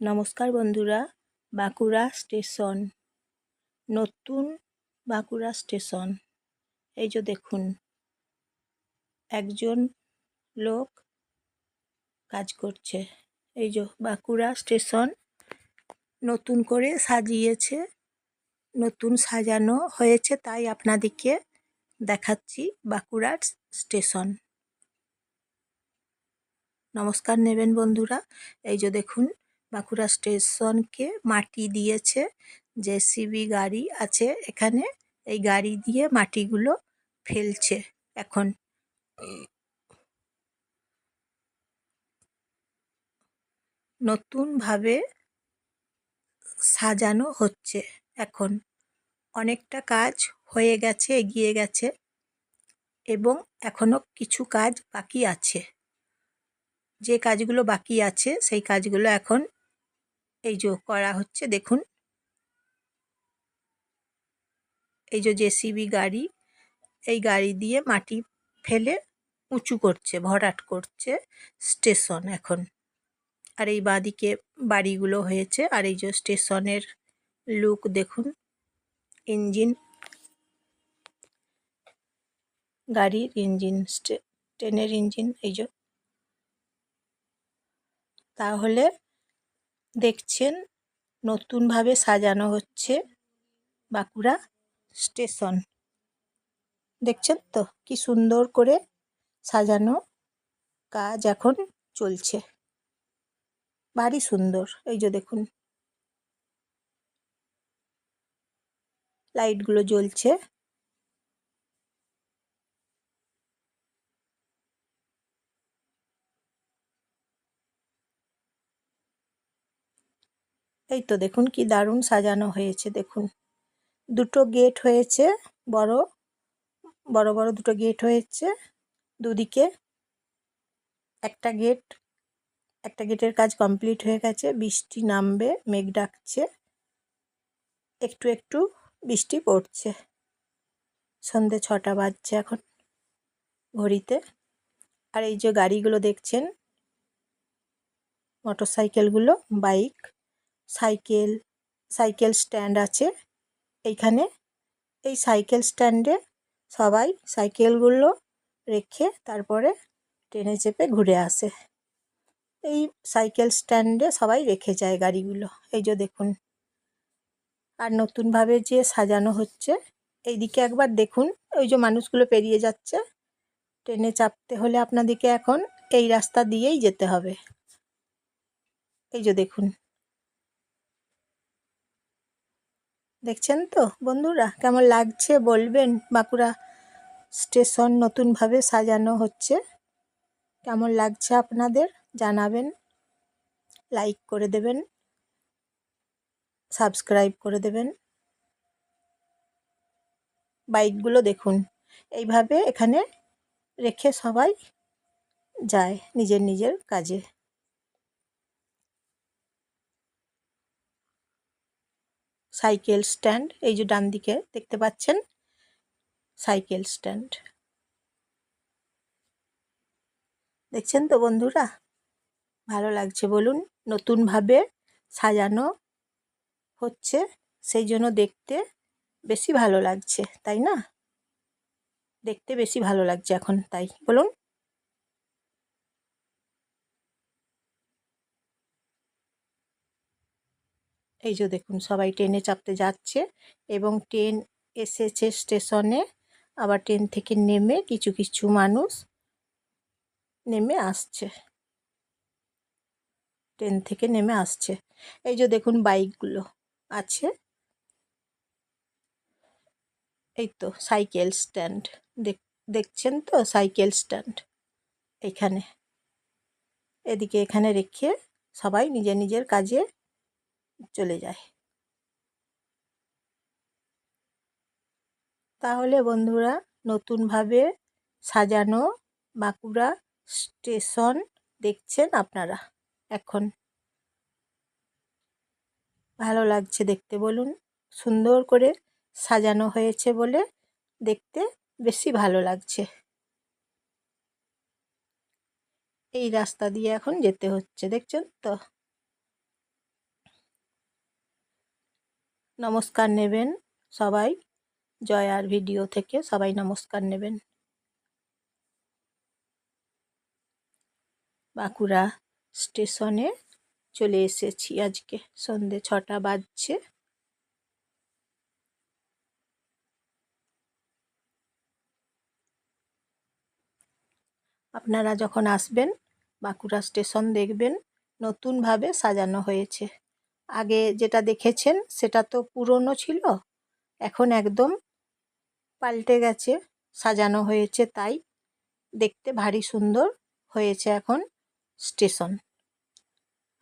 নমস্কার বন্ধুরা, বাঁকুড়া স্টেশন, নতুন বাঁকুড়া স্টেশন। এই যে দেখুন, একজন লোক কাজ করছে। এই যে বাঁকুড়া স্টেশন নতুন করে সাজিয়েছে, নতুন সাজানো হয়েছে, তাই আপনাদেরকে দেখাচ্ছি বাঁকুড়ার স্টেশন। নমস্কার নেবেন বন্ধুরা। এই যে দেখুন বাঁকুড়া স্টেশনকে মাটি দিয়েছে। জেসিবি গাড়ি আছে এখানে। এই গাড়ি দিয়ে মাটিগুলো ফেলছে এখন। নতুনভাবে সাজানো হচ্ছে এখন। অনেকটা কাজ হয়ে গেছে, এগিয়ে গেছে এবং এখনও কিছু কাজ বাকি আছে। যে কাজগুলো বাকি আছে, সেই কাজগুলো এখন এই যে করা হচ্ছে, দেখুন। এই যে জেসিবি গাড়ি, এই গাড়ি দিয়ে মাটি ফেলে উঁচু করছে, ভরাট করছে স্টেশন এখন। আর এই বাঁদিকে বাড়িগুলো হয়েছে, আর এই যে স্টেশনের লুক, দেখুন। ইঞ্জিন গাড়ির ইঞ্জিন ট্রেনের ইঞ্জিন, এই যে। তাহলে দেখছেন নতুনভাবে সাজানো হচ্ছে বাঁকুড়া স্টেশন। দেখছেন তো কি সুন্দর করে সাজানো কাজ এখন চলছে। ভারী সুন্দর, এই যে দেখুন। লাইটগুলো জ্বলছে। এই তো দেখুন কি দারুণ সাজানো হয়েছে, দেখুন। দুটো গেট হয়েছে, বড় বড় বড় দুটো গেট হয়েছে, দুদিকে একটা গেট একটা গেটের কাজ কমপ্লিট হয়ে গেছে, বৃষ্টি নামবে, মেঘ ডাকছে, একটু একটু বৃষ্টি পড়ছে। সন্ধে ছটা বাজছে এখন ঘড়িতে। আর এই যে গাড়িগুলো দেখছেন মোটর সাইকেলগুলো বাইক সাইকেল সাইকেল স্ট্যান্ড আছে। এইখানে এই সাইকেল স্ট্যান্ডে সবাই সাইকেলগুলো রেখে তারপরে ট্রেনে চেপে ঘুরে আসে। এই সাইকেল স্ট্যান্ডে সবাই রেখে যায় গাড়িগুলো। এই যে দেখুন। আর নতুনভাবে যে সাজানো হচ্ছে এই দিকে একবার দেখুন। ওই যে মানুষগুলো পেরিয়ে যাচ্ছে। ট্রেনে চাপতে হলে আপনাদেরকে এখন এই রাস্তা দিয়েই যেতে হবে। এই যে দেখুন। দেখছেন তো? বন্ধুরা, কেমন লাগছে বলবেন? বাঁকুড়া স্টেশন নতুনভাবে সাজানো হচ্ছে। কেমন লাগছে আপনাদের? জানাবেন। লাইক করে দেবেন। সাবস্ক্রাইব করে দেবেন। বাইকগুলো দেখুন। এইভাবে এখানে রেখে সবাই যায় নিজের নিজের কাজে। সাইকেল স্ট্যান্ড, এই যে ডান দিকে দেখতে পাচ্ছেন, সাইকেল স্ট্যান্ড। দেখছেন তো বন্ধুরা? ভালো লাগছে বলুন, নতুনভাবে সাজানো হচ্ছে, সেই জন্য দেখতে বেশি ভালো লাগছে, তাই না? দেখতে বেশি ভালো লাগছে এখন, তাই। বলুন। এই যে দেখুন, সবাই ট্রেনে চাপতে যাচ্ছে এবং ট্রেন এসেছে স্টেশনে। আবার ট্রেন থেকে নেমে কিছু কিছু মানুষ নেমে আসছে। ট্রেন থেকে নেমে আসছে। এই যে দেখুন, বাইকগুলো আছে। এই তো, সাইকেল স্ট্যান্ড। দেখছেন তো? সাইকেল স্ট্যান্ড এখানে। এদিকে এখানে রেখে সবাই নিজের নিজের কাজে চলে যায়। তাহলে বন্ধুরা, নতুনভাবে সাজানো বাঁকুড়া স্টেশন দেখছেন আপনারা এখন। ভালো লাগছে দেখতে বলুন। সুন্দর করে সাজানো হয়েছে বলে দেখতে বেশি ভালো লাগছে। এই রাস্তা দিয়ে এখন যেতে হচ্ছে, দেখছেন তো? নমস্কার নেবেন সবাই, জয়ার ভিডিও থেকে সবাই নমস্কার নেবেন। বাঁকুড়া স্টেশনে চলে এসেছি আজকে, সন্ধে ছটা বাজছে। আপনারা যখন আসবেন, বাঁকুড়া স্টেশন দেখবেন, নতুনভাবে সাজানো হয়েছে। আগে যেটা দেখেছেন সেটা তো পুরনো ছিল, এখন একদম পাল্টে গেছে, সাজানো হয়েছে তাই। দেখতে ভারী সুন্দর হয়েছে এখন স্টেশন।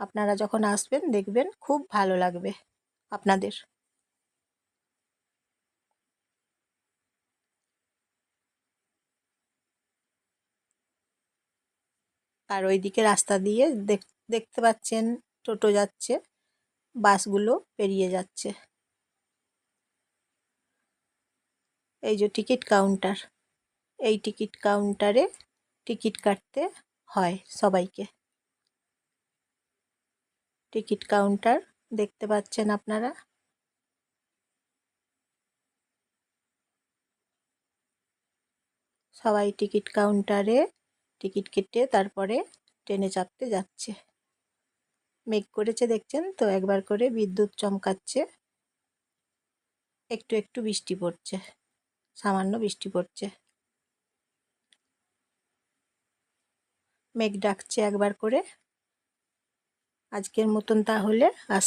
আপনারা যখন আসবেন দেখবেন খুব ভালো লাগবে আপনাদের। আর ওইদিকে রাস্তা দিয়ে দেখতে পাচ্ছেন টোটো যাচ্ছে। বাসগুলো পেরিয়ে যাচ্ছে। এই যে টিকিট কাউন্টার, এই টিকিট কাউন্টারে টিকিট কাটতে হয় সবাইকে। টিকিট কাউন্টার দেখতে পাচ্ছেন আপনারা? সবাই টিকিট কাউন্টারে টিকিট কেটে তারপরে ট্রেনে চাপতে যাচ্ছে। মেঘ করেছে দেখছেন তো? একবার করে বিদ্যুৎ চমকাচ্ছে। একটু একটু বৃষ্টি পড়ছে, সামান্য বৃষ্টি পড়ছে। মেঘ ডাকছে একবার করে। আজকের মতন তাহলে আস